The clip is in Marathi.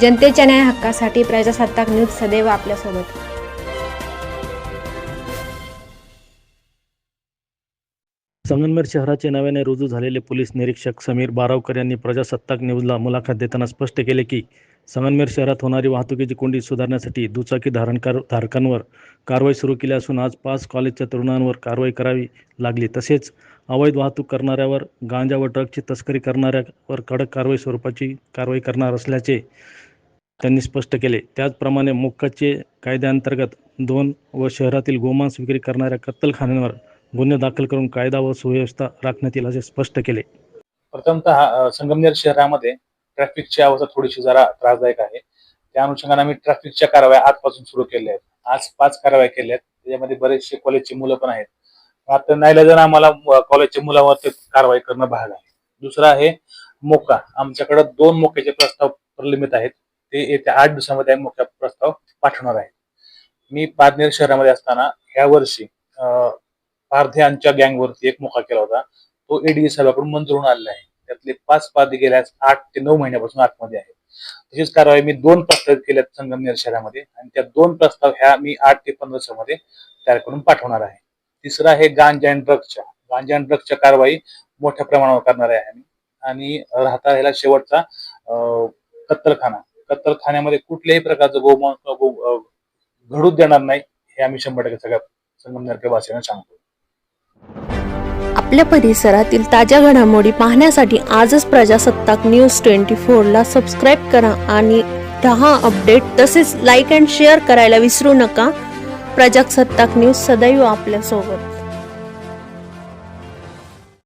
जनतेच्या न्याय हक्कासाठी प्रजासत्ताक न्यूज सदैव आपल्यासोबत. संगमनेर शहराचे नव्याने रुजू झालेले पोलीस निरीक्षक समीर बारावकर यांनी प्रजासत्ताक न्यूजला मुलाखत देताना स्पष्ट केले की संगमनेर शहरात होणारी वाहतुकीची कोंडी सुधारण्यासाठी दुचाकी धारणकार धारकांवर कारवाई सुरू केली असून आज पाच कॉलेजच्या तरुणांवर कारवाई करावी लागली. तसेच अवैध वाहतूक करणाऱ्यावर गांजा व ड्रगची तस्करी करणाऱ्यावर कडक कारवाई स्वरूपाची कारवाई करणार असल्याचे त्यांनी स्पष्ट केले. त्याचप्रमाणे मोक्काचे कायद्याअंतर्गत दोन व शहरातील गोमांस विक्री करणाऱ्या कत्तलखान्यांवर गुन्हे दाखल करून कायदा व सुव्यवस्था राखण्यात येईल असे स्पष्ट केले. प्रथमतः संगमनेर शहरामध्ये ट्रॅफिकची अवस्था थोडीशी जरा त्रासदायक आहे. त्या अनुषंगाने आम्ही ट्रॅफिकच्या कारवाया आजपासून सुरू केल्या आहेत. आज पाच कारवाया केल्या आहेत. त्याच्यामध्ये बरेचसे कॉलेजची मुलं पण आहेत. आता नाहीला जर आम्हाला कॉलेजच्या मुलावरती कारवाई करणं भाग आहे. दुसरं आहे मोका आमच्याकडे दोन मोक्याचे प्रस्ताव प्रलंबित आहेत. ते येत्या आठ दिवसामध्ये आम्ही प्रस्ताव पाठवणार आहे. मी पारनेर शहरामध्ये असताना ह्या वर्षी पारध्यांच्या गँगवरती एक मोका केला होता. तो ईडी साहेबाकडून मंजूर होऊन आलेला आहे. त्यातले पाच पारधी गेल्या आठ ते नऊ महिन्यापासून आतमध्ये आहे तशीच कारवाई मी दोन प्रस्ताव केल्यात संगमनेर शहरामध्ये आणि त्या दोन प्रस्ताव ह्या मी आठ ते पंधरा दिवसामध्ये तयार करून पाठवणार आहे. तिसरा आहे गांजा अँड ड्रग्सच्या गांजा अँड ड्रग्सच्या कारवाई मोठ्या प्रमाणावर करणार आहे आम्ही. आणि राहता ह्याला शेवटचा कत्तलखाना. कत्तलखान्यामध्ये कुठल्याही प्रकारचं गोमांस घडूच देणार नाही हे आम्ही शंभर टक्के सगळ्या संगमनेरच्या वासियांना सांगतो. आपल्या परिसरातील ताज्या घडामोडी पाहण्यासाठी आजच प्रजासत्ताक न्यूज ट्वेंटी फोरला सबस्क्राईब करा आणि दहा अपडेट तसेच लाईक अँड शेअर करायला विसरू नका. प्रजासत्ताक न्यूज सदैव आपल्यासोबत.